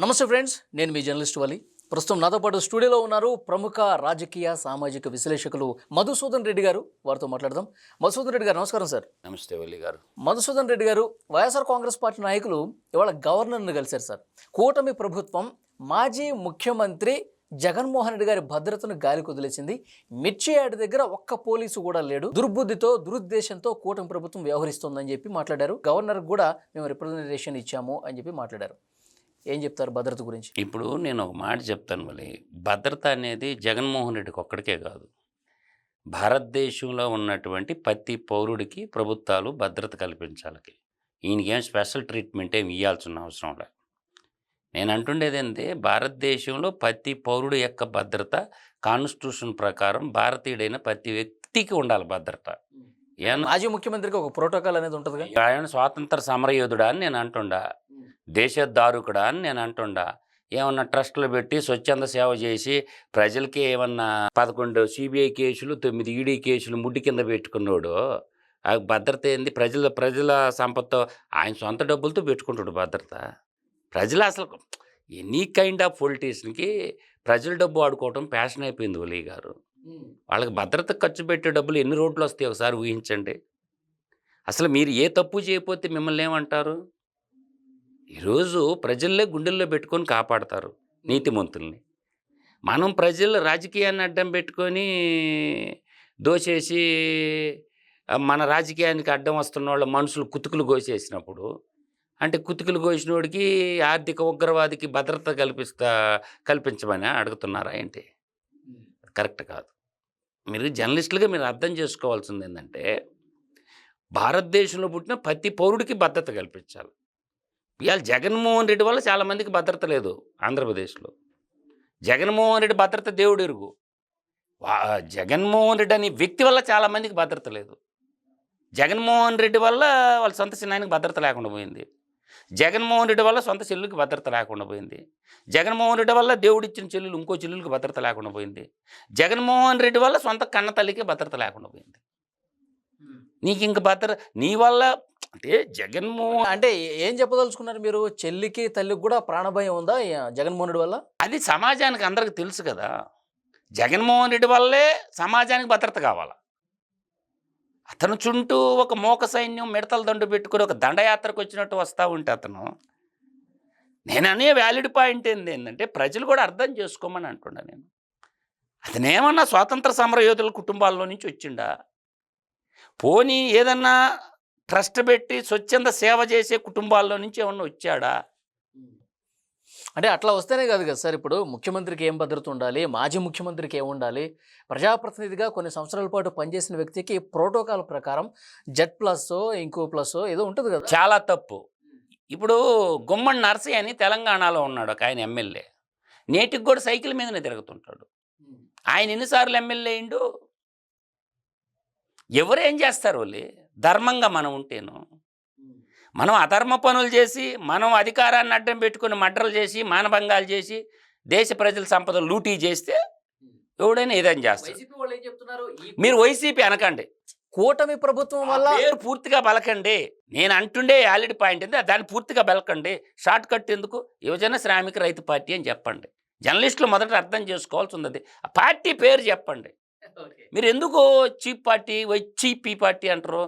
నమస్తే ఫ్రెండ్స్ నేను మీ జర్నలిస్ట్ వలి. ప్రస్తుతం నాతో పాటు స్టూడియోలో ఉన్నారు ప్రముఖ రాజకీయ సామాజిక విశ్లేషకులు మధుసూదన్ రెడ్డి గారు. వారితో మాట్లాడదాం. మధుసూదన్ రెడ్డి గారు నమస్కారం సార్. నమస్తే వల్లి గారు. మధుసూదన్ రెడ్డి గారు వైఎస్ఆర్ కాంగ్రెస్ పార్టీ నాయకులు ఇవాళ గవర్నర్ను కలిశారు సార్. కూటమి ప్రభుత్వం మాజీ ముఖ్యమంత్రి జగన్మోహన్ రెడ్డి గారి భద్రతను గాలి కుదిలేసింది మిర్చి యాడ్ దగ్గర ఒక్క పోలీసు కూడా లేడు. దుర్బుద్ధితో దురుద్దేశంతో కూటమి ప్రభుత్వం వ్యవహరిస్తోందని చెప్పి మాట్లాడారు. గవర్నర్ కూడా మేము రిప్రజెంటేషన్ ఇచ్చాము అని చెప్పి మాట్లాడారు. ఏం చెప్తారు భద్రత గురించి? ఇప్పుడు నేను ఒక మాట చెప్తాను వల్లి భద్రత అనేది జగన్మోహన్ రెడ్డికి ఒక్కడికే కాదు. భారతదేశంలో ఉన్నటువంటి ప్రతి పౌరుడికి ప్రభుత్వాలు భద్రత కల్పించాలి ఈయనకేం స్పెషల్ ట్రీట్మెంట్ ఏమి ఇవ్వాల్సిన అవసరం లేదు నేను అంటుండేది ఏంటంటే భారతదేశంలో ప్రతి పౌరుడు యొక్క భద్రత కాన్స్టిట్యూషన్ ప్రకారం భారతీయుడైన ప్రతి వ్యక్తికి ఉండాలి భద్రత. మాజీ ముఖ్యమంత్రికి ఒక ప్రోటోకాల్ అనేది ఉంటుందిగా. ఆయన స్వాతంత్ర సమరయోధుడా అని నేను అంటుండా. దేశదారుకుడా అని నేను అంటుండా. ఏమన్నా ట్రస్టులు పెట్టి స్వచ్ఛంద సేవ చేసి ప్రజలకి ఏమన్నా పదకొండు సిబిఐ కేసులు తొమ్మిది ఈడీ కేసులు ముడ్డి కింద పెట్టుకున్నాడు ఆ భద్రత ఏంది? ప్రజల ప్రజల సంపత్తో ఆయన సొంత డబ్బులతో పెట్టుకుంటాడు భద్రత. ప్రజలు అసలు ఎనీ కైండ్ ఆఫ్ పొలిటీషియన్కి ప్రజల డబ్బు ఆడుకోవడం ప్యాషన్ అయిపోయింది ఒలీ గారు. వాళ్ళకి భద్రత ఖర్చు పెట్టే డబ్బులు ఎన్ని రోడ్లు వస్తాయి ఒకసారి ఊహించండి. అసలు మీరు ఏ తప్పు చేయకపోతే మిమ్మల్ని ఏమంటారు? ఈరోజు ప్రజల్లే గుండెల్లో పెట్టుకొని కాపాడతారు నీతిమంతుల్ని. మనం ప్రజలు రాజకీయాన్ని అడ్డం పెట్టుకొని దోచేసి మన రాజకీయానికి అడ్డం వస్తున్న వాళ్ళ మనుషులు కుతుకులు కోసేసినప్పుడు అంటే కుతుకులు కోసినోడికి ఆర్థిక ఉగ్రవాదికి భద్రత కల్పిస్తా కల్పించమని అడుగుతున్నారా ఏంటి? కరెక్ట్ కాదు. మీరు జర్నలిస్టులుగా మీరు అర్థం చేసుకోవాల్సింది ఏంటంటే భారతదేశంలో పుట్టిన ప్రతి పౌరుడికి భద్రత కల్పించాలి. ఇవాళ జగన్మోహన్ రెడ్డి వల్ల చాలామందికి భద్రత లేదు ఆంధ్రప్రదేశ్లో. జగన్మోహన్ రెడ్డి భద్రత దేవుడు ఎరుగు వా- జగన్మోహన్ రెడ్డి అనే వ్యక్తి వల్ల చాలామందికి భద్రత లేదు. జగన్మోహన్ రెడ్డి వల్ల వాళ్ళ సొంత చిన్నాయనకి భద్రత లేకుండా పోయింది. జగన్మోహన్ రెడ్డి వల్ల సొంత చెల్లుకి భద్రత లేకుండా పోయింది. జగన్మోహన్ రెడ్డి వల్ల దేవుడిచ్చిన చెల్లెలు ఇంకో చెల్లెలకి భద్రత లేకుండా పోయింది. జగన్మోహన్ రెడ్డి వల్ల సొంత కన్న తల్లికి భద్రత లేకుండా పోయింది. నీకు ఇంక భద్రత నీ వల్ల అంటే జగన్మోహన్ అంటే ఏం చెప్పదలుచుకున్నారు మీరు? చెల్లికి తల్లికి కూడా ప్రాణభయం ఉందా జగన్మోహన్ రెడ్డి వల్ల? అది సమాజానికి అందరికి తెలుసు కదా. జగన్మోహన్ రెడ్డి వల్లే సమాజానికి భద్రత కావాలా? అతను చుంటూ ఒక మోక సైన్యం మిడతల దండు పెట్టుకుని ఒక దండయాత్రకు వచ్చినట్టు వస్తూ ఉంటే అతను నేను అనే వ్యాలిడ్ పాయింట్ ఏంది? ఏంటంటే ప్రజలు కూడా అర్థం చేసుకోమని అంటున్నా నేను. అతనేమన్నా స్వాతంత్ర సమరయోధుల కుటుంబాల్లో నుంచి వచ్చిండా? పోనీ ఏదన్నా ట్రస్ట్ పెట్టి స్వచ్ఛంద సేవ చేసే కుటుంబాల్లో నుంచి ఏమన్నా వచ్చాడా? అంటే అట్లా వస్తేనే కాదు కదా సార్. ఇప్పుడు ముఖ్యమంత్రికి ఏం భద్రత ఉండాలి? మాజీ ముఖ్యమంత్రికి ఏం ఉండాలి? ప్రజాప్రతినిధిగా కొన్ని సంవత్సరాల పాటు పనిచేసిన వ్యక్తికి ప్రోటోకాల్ ప్రకారం జెడ్ ప్లస్ ఇంకో ప్లస్ ఏదో ఉంటుంది కదా. చాలా తప్పు. ఇప్పుడు గుమ్మడి నర్సయ్య అని తెలంగాణలో ఉన్నాడు ఒక ఆయన ఎమ్మెల్యే. నేటికి కూడా సైకిల్ మీదనే తిరుగుతుంటాడు. ఆయన ఎన్నిసార్లు ఎమ్మెల్యే అయిండు? ఎవరు ఏం చేస్తారు వాళ్ళు ధర్మంగా మనం ఉంటేను మనం అధర్మ పనులు చేసి మనం అధికారాన్ని అడ్డం పెట్టుకుని మడ్రలు చేసి మానభంగాలు చేసి దేశ ప్రజల సంపద లూటీ చేస్తే ఎవడైనా ఏదైనా చేస్తారు మీరు వైసీపీ అనకండి. కూటమి ప్రభుత్వం వల్ల వల్ల పేరు పూర్తిగా బలకండి నేను అంటుండే యాలిడ్ పాయింట్ ఏంది దాన్ని పూర్తిగా బలకండి షార్ట్ కట్ ఎందుకు? యువజన శ్రామిక రైతు పార్టీ అని చెప్పండి. జర్నలిస్టులు మొదట అర్థం చేసుకోవాల్సి ఉన్నది. ఆ పార్టీ పేరు చెప్పండి. మీరు ఎందుకు చీప్ పార్టీ వై చీప్ ఈ పార్టీ అంటారు?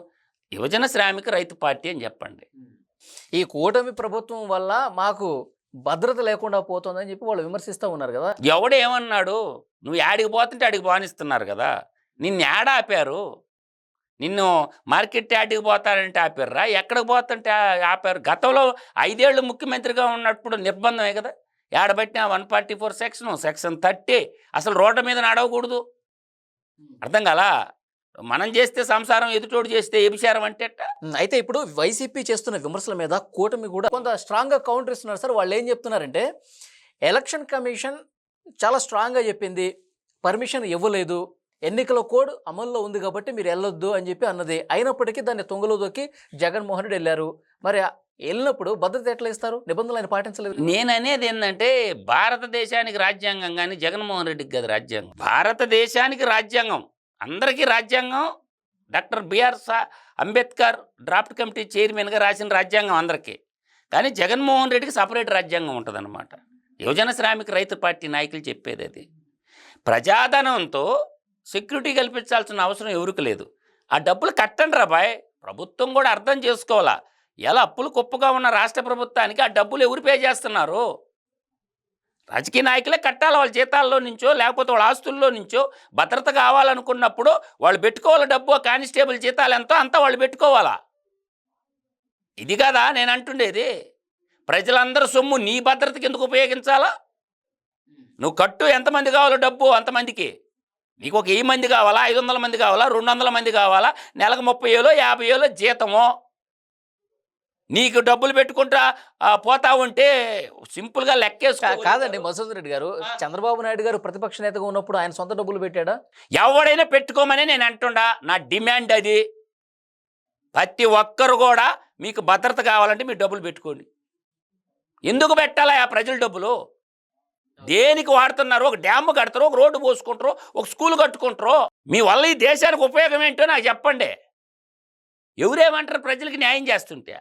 యువజన శ్రామిక రైతు పార్టీ అని చెప్పండి. ఈ కూటమి ప్రభుత్వం వల్ల మాకు భద్రత లేకుండా పోతుందని చెప్పి వాళ్ళు విమర్శిస్తూ ఉన్నారు కదా. ఎవడు ఏమన్నాడు నువ్వు యాడికి పోతుంటే ఆడికి బానిస్తున్నారు కదా. నిన్ను యాడ ఆపారు నిన్ను మార్కెట్ యాడికి పోతారంటే ఆపారురా? ఎక్కడికి పోతుంటే ఆపారు? గతంలో ఐదేళ్ళు ముఖ్యమంత్రిగా ఉన్నప్పుడు నిర్బంధమే కదా. ఏడబట్టిన one forty four section section thirty అసలు రోడ్ల మీద నడవకూడదు. అర్థం కాలా? మనం చేస్తే సంసారం ఎదుటోడు చేస్తే వ్యభిచారం అంటే? అయితే ఇప్పుడు వైసీపీ చేస్తున్న విమర్శల మీద కూటమి కూడా కొంత స్ట్రాంగ్గా కౌంటర్ ఇస్తున్నారు. సార్ వాళ్ళు ఏం చెప్తున్నారంటే ఎలక్షన్ కమిషన్ చాలా స్ట్రాంగ్గా చెప్పింది. పర్మిషన్ ఇవ్వలేదు. ఎన్నికల కోడ్ అమల్లో ఉంది కాబట్టి మీరు వెళ్ళొద్దు అని చెప్పి అన్నది. అయినప్పటికీ దాన్ని తొంగలో దొక్కి జగన్మోహన్ రెడ్డి వెళ్ళారు. మరి వెళ్ళినప్పుడు భద్రత ఎట్లా ఇస్తారు? నిబంధనలు ఆయన పాటించలేదు. నేను అనేది ఏంటంటే భారతదేశానికి రాజ్యాంగం కానీ జగన్మోహన్ రెడ్డికి కదా రాజ్యాంగం. భారతదేశానికి రాజ్యాంగం. అందరికీ రాజ్యాంగం. Doctor B R Ambedkar draft committee చైర్మన్గా రాసిన రాజ్యాంగం అందరికీ. కానీ జగన్మోహన్ రెడ్డికి సపరేట్ రాజ్యాంగం ఉంటుందన్నమాట. యువజన శ్రామిక రైతు పార్టీ నాయకులు చెప్పేది అది. ప్రజాధనంతో సెక్యూరిటీ కల్పించాల్సిన అవసరం ఎవరికి లేదు. ఆ డబ్బులు కట్టండి రా బాయ్. ప్రభుత్వం కూడా అర్థం చేసుకోవాలా. ఎలా అప్పులు కుప్పగా ఉన్న రాష్ట్ర ప్రభుత్వానికి ఆ డబ్బులు ఎవరు పే చేస్తున్నారు? రాజకీయ నాయకులే కట్టాలి వాళ్ళ జీతాల్లో నుంచో లేకపోతే వాళ్ళ ఆస్తుల్లో నుంచో భద్రత కావాలనుకున్నప్పుడు వాళ్ళు పెట్టుకోవాలి డబ్బు కానిస్టేబుల్ జీతాలు ఎంతో అంతా వాళ్ళు పెట్టుకోవాలా? ఇది కదా నేను అంటుండేది. ప్రజలందరూ సొమ్ము నీ భద్రతకి ఎందుకు ఉపయోగించాలా? నువ్వు కట్టు ఎంతమంది కావాలో డబ్బు అంతమందికి నీకు ఒక వెయ్యి మంది కావాలా ఐదు వందల మంది కావాలా రెండు వందల మంది కావాలా నెలకు ముప్పై ఏలో యాభై ఏలో జీతమో? నీకు డబ్బులు పెట్టుకుంటా పోతా ఉంటే సింపుల్గా లెక్కేసుకో. కా- కాదండి మసూద్ రెడ్డి గారు చంద్రబాబు నాయుడు గారు ప్రతిపక్ష నేతగా ఉన్నప్పుడు ఆయన సొంత డబ్బులు పెట్టాడా? ఎవడైనా పెట్టుకోమని నేను అంటుండా నా డిమాండ్ అది. ప్రతి ఒక్కరు కూడా మీకు భద్రత కావాలంటే మీరు డబ్బులు పెట్టుకోండి. ఎందుకు పెట్టాలా ఆ ప్రజల డబ్బులు? దేనికి వాడుతున్నారు? ఒక డ్యామ్ కడతారు ఒక రోడ్డు పోసుకుంటారు ఒక స్కూల్ కట్టుకుంటారు? మీ వల్ల ఈ దేశానికి ఉపయోగం ఏంటో నాకు చెప్పండి. ఎవరేమంటారు ప్రజలకి న్యాయం చేస్తుంటే?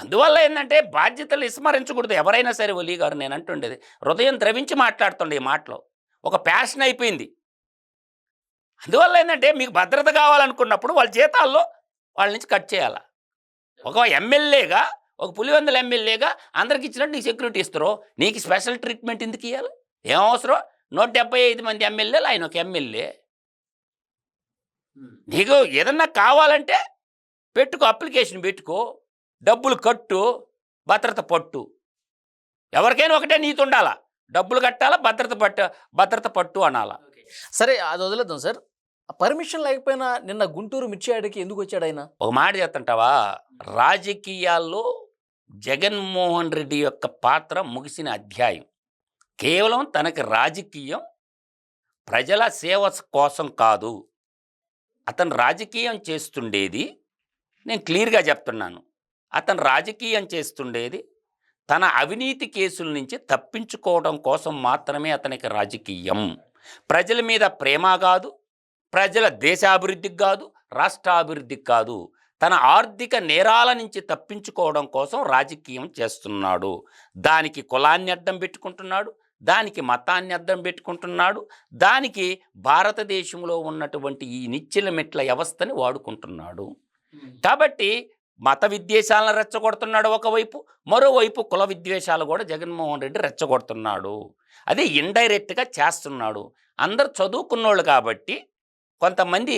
అందువల్ల ఏంటంటే బాధ్యతలు విస్మరించకూడదు. ఎవరైనా సరే ఒలీ గారు నేను అంటుండేది. హృదయం ద్రవించి మాట్లాడుతుండే ఈ మాటలో. ఒక ప్యాషన్ అయిపోయింది. అందువల్ల ఏంటంటే మీకు భద్రత కావాలనుకున్నప్పుడు వాళ్ళ జీతాల్లో వాళ్ళ నుంచి కట్ చేయాలా. ఒక ఎమ్మెల్యేగా ఒక పులివెందుల ఎమ్మెల్యేగా అందరికి ఇచ్చినట్టు నీకు సెక్యూరిటీ ఇస్తారు నీకు స్పెషల్ ట్రీట్మెంట్ ఎందుకు ఇవ్వాలి ఏం అవసరం? నూట డెబ్బై ఐదు మంది ఎమ్మెల్యేలు ఆయన ఒక ఎమ్మెల్యే. నీకు ఏదన్నా కావాలంటే పెట్టుకో అప్లికేషన్ పెట్టుకో. డబ్బులు కట్టు భద్రత పట్టు. ఎవరికైనా ఒకటే నీతి ఉండాలా? డబ్బులు కట్టాలా భద్రత పట్టు భద్రత పట్టు అనాలా? సరే అది వదిలేద్దాం సార్. పర్మిషన్ లేకపోయినా నిన్న గుంటూరు మిర్చి ఆడికి ఎందుకు వచ్చాడు ఆయన? ఒక మాట చెప్తుంటావా? రాజకీయాల్లో జగన్మోహన్ రెడ్డి యొక్క పాత్ర ముగిసిన అధ్యాయం. కేవలం తనకి రాజకీయం ప్రజల సేవ కోసం కాదు. అతను రాజకీయం చేస్తుండేది నేను క్లియర్గా చెప్తున్నాను. అతను రాజకీయం చేస్తుండేది. తన అవినీతి కేసుల నుంచి తప్పించుకోవడం కోసం మాత్రమే అతనికి రాజకీయం. ప్రజల మీద ప్రేమ కాదు ప్రజల దేశాభివృద్ధికి కాదు రాష్ట్రాభివృద్ధికి కాదు. తన ఆర్థిక నేరాల నుంచి తప్పించుకోవడం కోసం రాజకీయం చేస్తున్నాడు. దానికి కులాన్ని అడ్డం పెట్టుకుంటున్నాడు దానికి మతాన్ని అడ్డం పెట్టుకుంటున్నాడు దానికి భారతదేశంలో ఉన్నటువంటి ఈ నిచ్చెల మెట్ల వ్యవస్థని వాడుకుంటున్నాడు. కాబట్టి మత విద్వేషాలను రెచ్చగొడుతున్నాడు ఒకవైపు మరోవైపు కుల విద్వేషాలు కూడా జగన్మోహన్ రెడ్డి రెచ్చగొడుతున్నాడు. అది ఇండైరెక్ట్గా చేస్తున్నాడు. అందరు చదువుకున్నోళ్ళు కాబట్టి కొంతమంది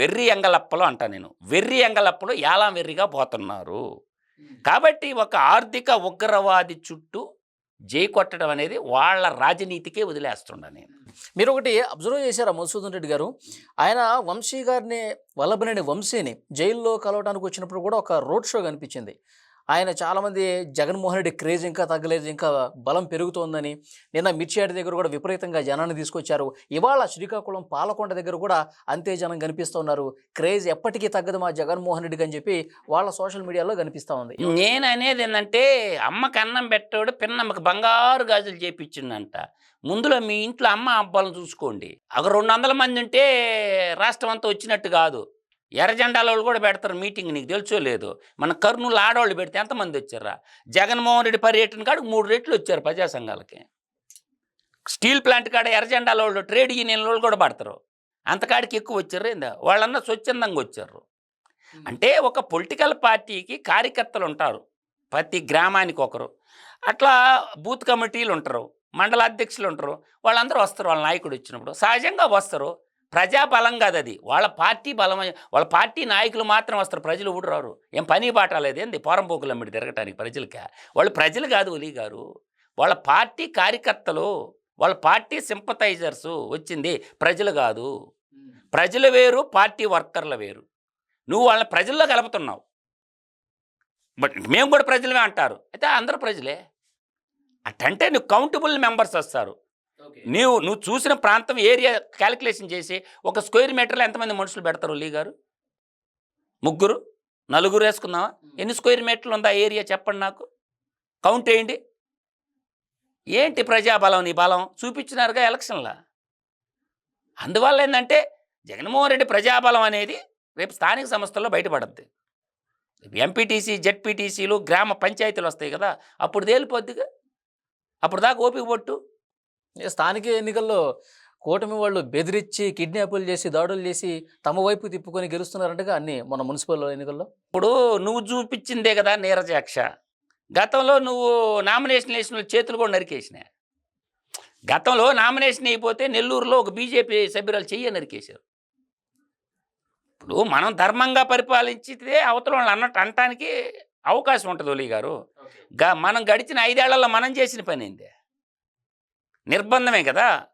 వెర్రి ఎంగలప్పలు అంటా నేను. వెర్రి ఎంగలప్పలు యాలా వెర్రిగా పోతున్నారు. కాబట్టి ఒక ఆర్థిక ఉగ్రవాది చుట్టూ జై కొట్టడం అనేది వాళ్ళ రాజనీతికే వదిలేస్తున్నా నేను. మీరు ఒకటి అబ్జర్వ్ చేశారా మధుసూదన్ రెడ్డి గారు? ఆయన వంశీ గారిని వల్లభనేని వంశీని జైల్లో కలవడానికి వచ్చినప్పుడు కూడా ఒక రోడ్ షో కనిపించింది. ఆయన చాలామంది జగన్మోహన్ రెడ్డి క్రేజ్ ఇంకా తగ్గలేదు ఇంకా బలం పెరుగుతోందని. నిన్న మిర్చియాడి దగ్గర కూడా విపరీతంగా జనాన్ని తీసుకొచ్చారు. ఇవాళ శ్రీకాకుళం పాలకొండ దగ్గర కూడా అంతే జనం కనిపిస్తున్నారు క్రేజ్ ఎప్పటికీ తగ్గదు మా జగన్మోహన్ రెడ్డికి అని చెప్పి వాళ్ళ సోషల్ మీడియాలో కనిపిస్తూ ఉంది. నేను అనేది ఏంటంటే అమ్మకి అన్నం పెట్టాడు పిన్నమ్మకి బంగారు గాజులు చేపించిందంట. ముందులో మీ ఇంట్లో అమ్మ అబ్బాలను చూసుకోండి. ఒక రెండు వందల మంది ఉంటే రాష్ట్రం అంతా వచ్చినట్టు కాదు. ఎర్ర జెండాల వాళ్ళు కూడా పెడతారు మీటింగ్ నీకు తెలుసో లేదు. మన కర్నూలు ఆడవాళ్ళు పెడితే ఎంతమంది వచ్చారా జగన్మోహన్ రెడ్డి పర్యటన కాడికి మూడు రెట్లు వచ్చారు ప్రజా సంఘాలకి. స్టీల్ ప్లాంట్ కాడ ఎర్ర జెండాల వాళ్ళు ట్రేడ్ యూనియన్ వాళ్ళు కూడా పడతారు. అంతకాడికి ఎక్కువ వచ్చారు ఏందా? వాళ్ళన్నా స్వచ్ఛందంగా వచ్చారు. అంటే ఒక పొలిటికల్ పార్టీకి కార్యకర్తలు ఉంటారు. ప్రతి గ్రామానికి ఒకరు. అట్లా బూత్ కమిటీలు ఉంటారు. మండల అధ్యక్షులు ఉంటారు. వాళ్ళందరూ వస్తారు. వాళ్ళ నాయకుడు వచ్చినప్పుడు సహజంగా వస్తారు. ప్రజా బలం కాదు అది వాళ్ళ పార్టీ బలం వాళ్ళ పార్టీ నాయకులు మాత్రం వస్తారు. ప్రజలు ఊడు రారు. ఏం పని బాట లేదు ఏంది? పోరంపోకులు అమ్మిడి తిరగటానికి ప్రజలకి. వాళ్ళు ప్రజలు కాదు ఒలి గారు. వాళ్ళ పార్టీ కార్యకర్తలు వాళ్ళ పార్టీ సింపతైజర్స్ వచ్చింది. ప్రజలు కాదు. ప్రజలు వేరు పార్టీ వర్కర్లు వేరు. నువ్వు వాళ్ళని ప్రజల్లో కలుపుతున్నావు. బట్ మేము కూడా ప్రజలమే అంటారు. అయితే అందరూ ప్రజలే. అట్టంటే నువ్వు కౌంటబుల్ మెంబర్స్ వస్తారు. నీవు నువ్వు చూసిన ప్రాంతం ఏరియా క్యాలిక్యులేషన్ చేసి ఒక స్క్వేర్ మీటర్లో ఎంతమంది మనుషులు పెడతారు లీ గారు? ముగ్గురు? నలుగురు వేసుకుందామా ఎన్ని స్క్వేర్ మీటర్లు ఉందా ఏరియా చెప్పండి నాకు? కౌంట్ వేయండి ఏంటి ప్రజాబలం నీ బలం? చూపించినారుగా ఎలక్షన్లా. అందువల్ల ఏంటంటే జగన్మోహన్ రెడ్డి ప్రజాబలం అనేది రేపు స్థానిక సంస్థల్లో బయటపడద్ది. ఎంపీటీసీ జెడ్పీటీసీలు గ్రామ పంచాయతీలు వస్తాయి కదా అప్పుడు తేలిపోద్దిగా. అప్పుడు దాకా ఓపిక పట్టు. స్థానిక ఎన్నికల్లో కూటమి వాళ్ళు బెదిరించి కిడ్నాపులు చేసి దాడులు చేసి తమ వైపు తిప్పుకొని గెలుస్తున్నారంటగా అన్ని మన మున్సిపల్ ఎన్నికల్లో. ఇప్పుడు నువ్వు చూపించిందే కదా నీరజాక్ష. గతంలో నువ్వు నామినేషన్ వేసిన చేతులు కూడా నరికేసిన గతంలో నామినేషన్ అయిపోతే నెల్లూరులో ఒక బీజేపీ సభ్యురాలు చెయ్యి నరికేశారు. ఇప్పుడు మనం ధర్మంగా పరిపాలించితే అవతల వాళ్ళు అన్నట్టు అనటానికి అవకాశం ఉంటుంది ఒలి గారు. మనం గడిచిన ఐదేళ్ళలో మనం చేసిన పని ఏంది? నిర్బంధమే కదా?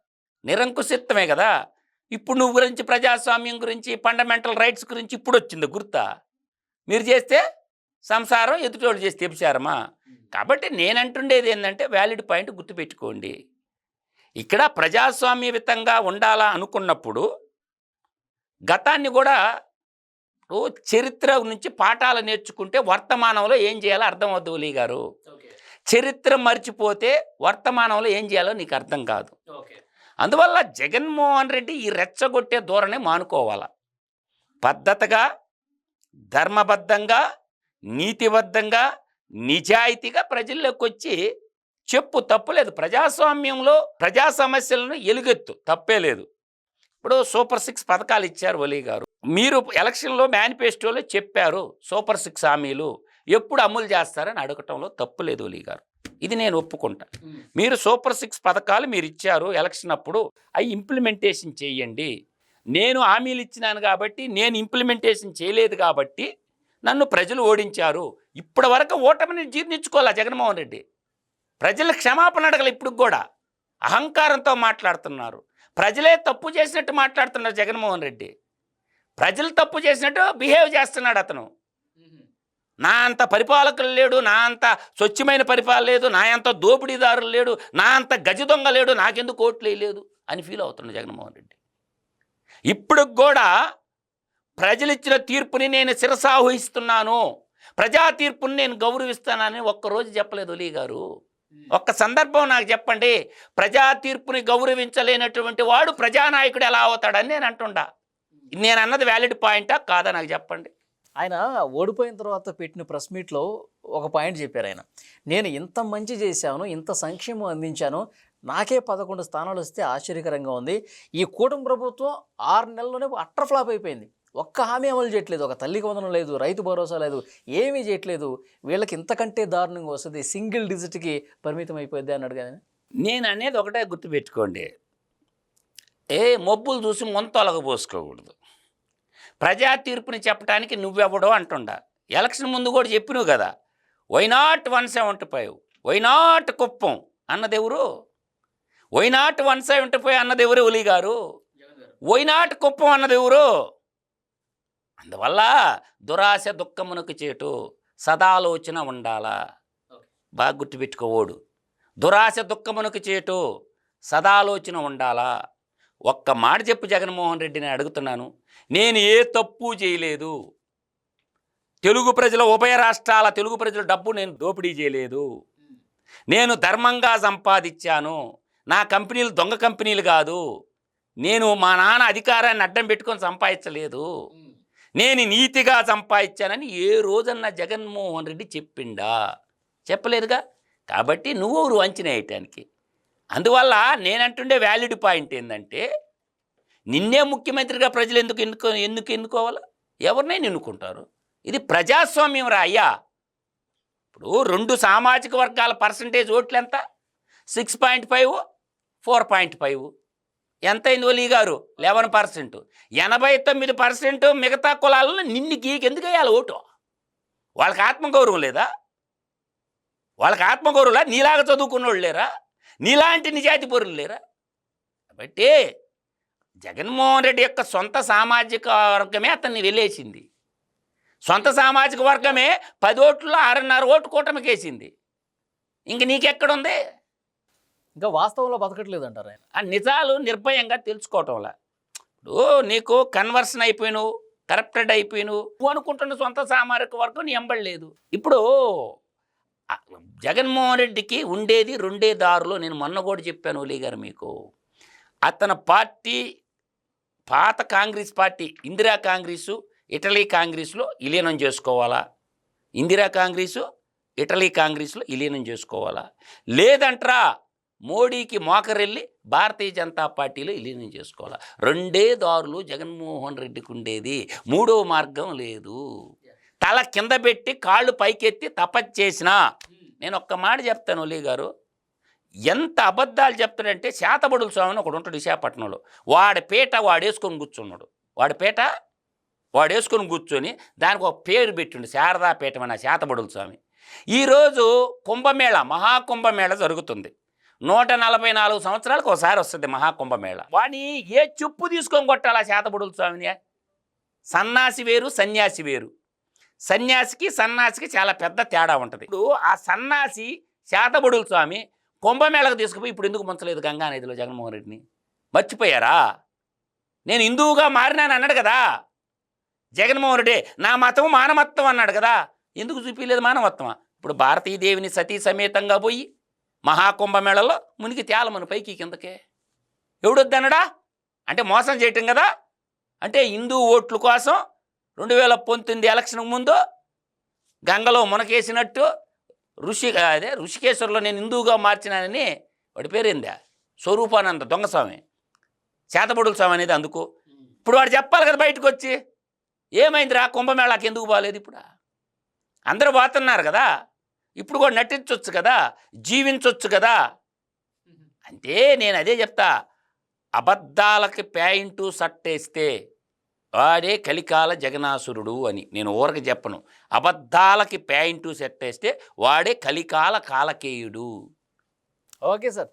నిరంకుశిత్వమే కదా? ఇప్పుడు నువ్వు గురించి ప్రజాస్వామ్యం గురించి ఫండమెంటల్ రైట్స్ గురించి ఇప్పుడు వచ్చింది గుర్తా? మీరు చేస్తే సంసారం ఎదుటోళ్ళు చేస్తే వ్యభిచారమా కాబట్టి నేనంటుండేది ఏంటంటే వ్యాలిడ్ పాయింట్ గుర్తుపెట్టుకోండి. ఇక్కడ ప్రజాస్వామ్యయుతంగా ఉండాలా అనుకున్నప్పుడు గతాన్ని కూడా చరిత్ర నుంచి పాఠాలు నేర్చుకుంటే వర్తమానంలో ఏం చేయాలో అర్థమవుద్ది ఒలీ గారు. చరిత్ర మర్చిపోతే వర్తమానంలో ఏం చేయాలో నీకు అర్థం కాదు. అందువల్ల జగన్మోహన్ రెడ్డి ఈ రెచ్చగొట్టే ధోరణి మానుకోవాలా. పద్ధతిగా ధర్మబద్ధంగా నీతిబద్ధంగా నిజాయితీగా ప్రజల్లోకి వచ్చి చెప్పు తప్పులేదు ప్రజాస్వామ్యంలో ప్రజా సమస్యలను ఎలుగెత్తు. తప్పే లేదు. ఇప్పుడు సూపర్ సిక్స్ పథకాలు ఇచ్చారు వలీ గారు మీరు ఎలక్షన్లో మేనిఫెస్టోలో చెప్పారు సూపర్ సిక్స్ హామీలు. ఎప్పుడు అమలు చేస్తారని అడగటంలో తప్పులేదు వలీ గారు. ఇది నేను ఒప్పుకుంటా. మీరు సూపర్ సిక్స్ పథకాలు మీరు ఇచ్చారు ఎలక్షన్ అప్పుడు అవి ఇంప్లిమెంటేషన్ చేయండి. నేను హామీలు ఇచ్చినాను కాబట్టి నేను ఇంప్లిమెంటేషన్ చేయలేదు కాబట్టి నన్ను ప్రజలు ఓడించారు. ఇప్పటి వరకు ఓటమిని జీర్ణించుకోవాలా జగన్మోహన్ రెడ్డి? ప్రజల క్షమాపణ అడగల ఇప్పుడు కూడా. అహంకారంతో మాట్లాడుతున్నారు. ప్రజలే తప్పు చేసినట్టు మాట్లాడుతున్నారు జగన్మోహన్ రెడ్డి. ప్రజలు తప్పు చేసినట్టు బిహేవ్ చేస్తున్నాడు అతను. నా అంత పరిపాలకులు లేడు నా అంత స్వచ్ఛమైన పరిపాలన లేదు నా అంత దోపిడీదారులు లేడు నా అంత గజ దొంగ లేడు నాకెందుకు ఓట్లే లేదు అని ఫీల్ అవుతున్నాడు జగన్మోహన్ రెడ్డి. ఇప్పుడు కూడా ప్రజలు ఇచ్చిన తీర్పుని నేను శిరసావహిస్తున్నాను ప్రజా తీర్పుని నేను గౌరవిస్తానని ఒక్కరోజు చెప్పలేదు ఒలీ గారు. ఒక్క సందర్భం నాకు చెప్పండి ప్రజా తీర్పుని గౌరవించలేనటువంటి వాడు ప్రజానాయకుడు ఎలా అవుతాడని నేను అంటుండా. నేను అన్నది వ్యాలిడ్ పాయింటా కాదా నాకు చెప్పండి. ఆయన ఓడిపోయిన తర్వాత పెట్టిన ప్రెస్ మీట్లో ఒక పాయింట్ చెప్పారు ఆయన. నేను ఇంత మంచి చేశాను ఇంత సంక్షేమం అందించాను నాకే పదకొండు స్థానాలు వస్తే ఆశ్చర్యకరంగా ఉంది. ఈ కూటమి ప్రభుత్వం ఆరు నెలల్లోనే అట్టర్ ఫ్లాప్ అయిపోయింది. ఒక్క హామీ అమలు చేయట్లేదు ఒక తల్లికి వందనం లేదు రైతు భరోసా లేదు ఏమీ చేయట్లేదు. వీళ్ళకి ఇంతకంటే దారుణంగా వస్తుంది సింగిల్ డిజిట్కి పరిమితం అయిపోద్ది అన్నాడు కదా నేను అనేది ఒకటే గుర్తుపెట్టుకోండి. ఏ మబ్బులు చూసి మొంతొలగ పోసుకోకూడదు. ప్రజా తీర్పుని చెప్పడానికి నువ్వెవడో అంటుండా. ఎలక్షన్ ముందు కూడా చెప్పినావు కదా. Why not one seventy five why not Kuppam? అన్నదెవరు? Why not one seventy five అన్నదెవరు ఒలి గారు? వైనాట్ కుప్పం అన్నదెవరు? అందువల్ల దురాశ దుఃఖమునకు చేటు. సదాలోచన ఉండాలా? బాగా గుర్తుపెట్టుకోవడు. దురాశ దుఃఖమునకు చేటు. సదాలోచన ఉండాలా? ఒక్క మాట చెప్పు జగన్మోహన్ రెడ్డిని అడుగుతున్నాను. నేను ఏ తప్పు చేయలేదు. తెలుగు ప్రజల ఉభయ రాష్ట్రాల తెలుగు ప్రజల డబ్బు నేను దోపిడీ చేయలేదు. నేను ధర్మంగా సంపాదించాను. నా కంపెనీలు దొంగ కంపెనీలు కాదు. నేను మా నాన్న అధికారాన్ని అడ్డం పెట్టుకొని సంపాదించలేదు. నేను నీతిగా సంపాదించానని ఏ రోజన్నా జగన్మోహన్ రెడ్డి చెప్పిండా? చెప్పలేదుగా? కాబట్టి నువ్వు ఊరు వంచిన వేయటానికి. అందువల్ల నేనంటుండే వ్యాలిడ్ పాయింట్ ఏంటంటే నిన్నే ముఖ్యమంత్రిగా ప్రజలు ఎందుకు ఎన్నుకో ఎందుకు ఎన్నుకోవాలి? ఎవరినైనా ఎన్నుకుంటారు. ఇది ప్రజాస్వామ్యం రా అయ్యా. ఇప్పుడు రెండు సామాజిక వర్గాల పర్సంటేజ్ ఓట్లు ఎంత? Six point five four point five ఎంత అయింది ఓలీ గారు లెవెన్ పర్సెంట్ ఎనభై తొమ్మిది పర్సెంట్ మిగతా కులాలను నిన్ను గీకి ఎందుకు వేయాలి ఓటు? వాళ్ళకి ఆత్మగౌరవం లేదా? వాళ్ళకి ఆత్మగౌరవం లేదా? నీలాగా చదువుకున్న వాళ్ళు లేరా? నీలాంటి నిజాయితీ పరులు లేరా? కాబట్టి జగన్మోహన్ రెడ్డి యొక్క సొంత సామాజిక వర్గమే అతన్ని వెళ్ళేసింది సొంత సామాజిక వర్గమే పది ఓట్లలో ఆరున్నర ఓటు కూటమికేసింది. ఇంక నీకెక్కడుంది? ఇంకా వాస్తవంలో బతకట్లేదు అంటారు ఆయన. ఆ నిజాలు నిర్భయంగా తెలుసుకోవటంలా. ఇప్పుడు నీకు కన్వర్షన్ అయిపోయినావు కరప్టెడ్ అయిపోయినావు నువ్వు అనుకుంటున్న సొంత సామాజిక వర్గం నీ ఎంబడలేదు ఇప్పుడు జగన్మోహన్ రెడ్డికి ఉండేది రెండే దారులు. నేను మొన్న కూడా చెప్పాను ఓలీ గారు మీకు. అతని పార్టీ పాత Congress party Indira Congress Italy కాంగ్రెస్లో విలీనం చేసుకోవాలా? ఇందిరా కాంగ్రెసు ఇటలీ కాంగ్రెస్లో విలీనం చేసుకోవాలా? లేదంట్రా మోడీకి మోకరెళ్ళి భారతీయ జనతా పార్టీలో విలీనం చేసుకోవాలా? రెండే దారులు జగన్మోహన్ రెడ్డికి ఉండేది. మూడో మార్గం లేదు. తల కింద పెట్టి కాళ్ళు పైకెత్తి తపస్సు చేసినా. నేను ఒక్క మాట చెప్తాను ఒలీ గారు. ఎంత అబద్ధాలు చెప్తాడంటే శాతబడుల స్వామిని ఒకడు ఉంటాడు విశాఖపట్నంలో. వాడి పీట వాడేసుకొని కూర్చున్నాడు. వాడి పీట వాడేసుకొని కూర్చొని దానికి ఒక పేరు పెట్టిండు శారదాపీఠం అనే శాతబడుల స్వామి. ఈరోజు కుంభమేళ మహాకుంభమేళ జరుగుతుంది. నూట నలభై నాలుగు సంవత్సరాలకు ఒకసారి వస్తుంది మహాకుంభమేళ. వాడిని ఏ చెప్పు తీసుకొని కొట్టాలా శాతబడుల స్వామిని? సన్నాసి వేరు సన్యాసి వేరు. సన్యాసికి సన్నాసికి చాలా పెద్ద తేడా ఉంటుంది. ఇప్పుడు ఆ సన్నాసి శాతబడుల స్వామి కుంభమేళకు తీసుకుపోయి ఇప్పుడు ఎందుకు ముంచలేదు గంగానదిలో జగన్మోహన్ రెడ్డిని? మర్చిపోయారా? నేను హిందువుగా మారినాను అన్నాడు కదా. జగన్మోహన్ రెడ్డి నా మతం మానవత్వం అన్నాడు కదా. ఎందుకు చూపించలేదు మానవత్వం? ఇప్పుడు భారతీయ దేవిని సతీ సమేతంగా పోయి మహాకుంభమేళలో మునిగి తేలమను పైకి కిందకే. ఎవడొద్దన్నడా? అంటే మోసం చేయటం కదా. అంటే హిందూ ఓట్ల కోసం రెండు వేల పంతొమ్మిది ఎలక్షన్ ముందు గంగలో మునకేసినట్టు ఋషి అదే ఋషికేశ్వర్లో నేను హిందువుగా మార్చినానని వాడి పేరేందా స్వరూపానంద దొంగస్వామి. చేతబడుల స్వామి అనేది అందుకు. ఇప్పుడు వాడు చెప్పాలి కదా బయటకు వచ్చి ఏమైందిరా? కుంభమేళాకి ఎందుకు బాగాలేదు ఇప్పుడు? అందరూ పోతున్నారు కదా. ఇప్పుడు కూడా నటించవచ్చు కదా. జీవించవచ్చు కదా. అంటే నేను అదే చెప్తా. అబద్ధాలకి ప్యాంటు సట్టేస్తే వాడే కలికాల జగనాసురుడు అని నేను ఊరక చెప్పను. అబద్ధాలకి ప్యాంటు సెట్టేస్తే వాడే కలికాల కాలకేయుడు. Okay sir.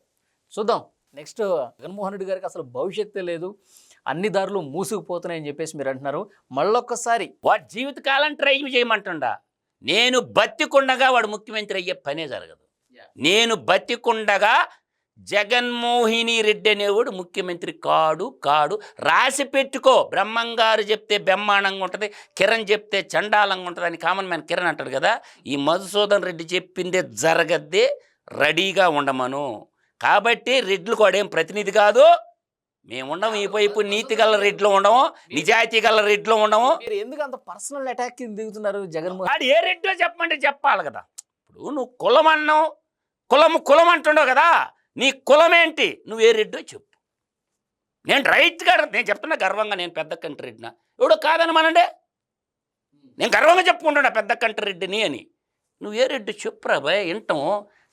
చూద్దాం. నెక్స్ట్ జగన్మోహన్ రెడ్డి గారికి అసలు భవిష్యత్తే లేదు. అన్ని దారులు మూసుకుపోతున్నాయని చెప్పేసి మీరు అంటున్నారు. మళ్ళొక్కసారి వాడు జీవితకాలం ట్రై చేయమంటుండా? నేను బతికుండగా వాడు ముఖ్యమంత్రి అయ్యే పనే జరగదు. నేను బతికుండగా జగన్మోహిని రెడ్డి అనేవాడు ముఖ్యమంత్రి కాడు కాడు. రాసి పెట్టుకో. బ్రహ్మంగారు చెప్తే బ్రహ్మాండంగా ఉంటుంది కిరణ్ చెప్తే చండాలంగా ఉంటుంది అని కామన్ మ్యాన్ కిరణ్ అంటాడు కదా. ఈ మధుసూదన్ రెడ్డి చెప్పిందే జరగద్దే రెడీగా ఉండమను. కాబట్టి రెడ్లు కూడా ప్రతినిధి కాదు. మేము ఉండము ఈ వైపు నీతి గల రెడ్లు ఉండము నిజాయితీ గల రెడ్లు ఉండము. మీరు ఎందుకు అంత పర్సనల్ అటాక్ దిగుతున్నారు జగన్మోహన్? ఏ రెడ్లో చెప్పమంటే చెప్పాలి కదా. ఇప్పుడు నువ్వు కులం అన్నావు కులము కులం అంటుండవు కదా. నీ కులం ఏంటి నువ్వు ఏ రెడ్డో చెప్పు. నేను రైట్గా నేను చెప్తున్నా గర్వంగా నేను పెద్ద కంటి రెడ్డినా? ఎవడో కాదనమానండే? నేను గర్వంగా చెప్పుకుంటున్నా పెద్ద కంటి రెడ్డిని అని. నువ్వు ఏ రెడ్డి చెప్పురా భయ్ వింటాము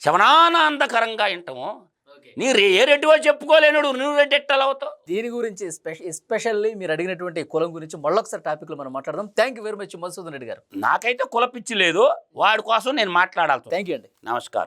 శవనానందకరంగా వింటాము నీ ఏ రెడ్డివో చెప్పుకోలేనుడు నువ్వు రెడ్డి ఎట్టాలు అవుతావు? దీని గురించి ఎస్పెషల్లీ మీరు అడిగినటువంటి కులం గురించి మళ్ళొకసారి టాపిక్లో మనం మాట్లాడదాం. Thank you very much Madhusudan Reddy garu. నాకైతే కులపిచ్చి లేదు. వాడి కోసం నేను మాట్లాడాలి థ్యాంక్ యూ అండి. నమస్కారం.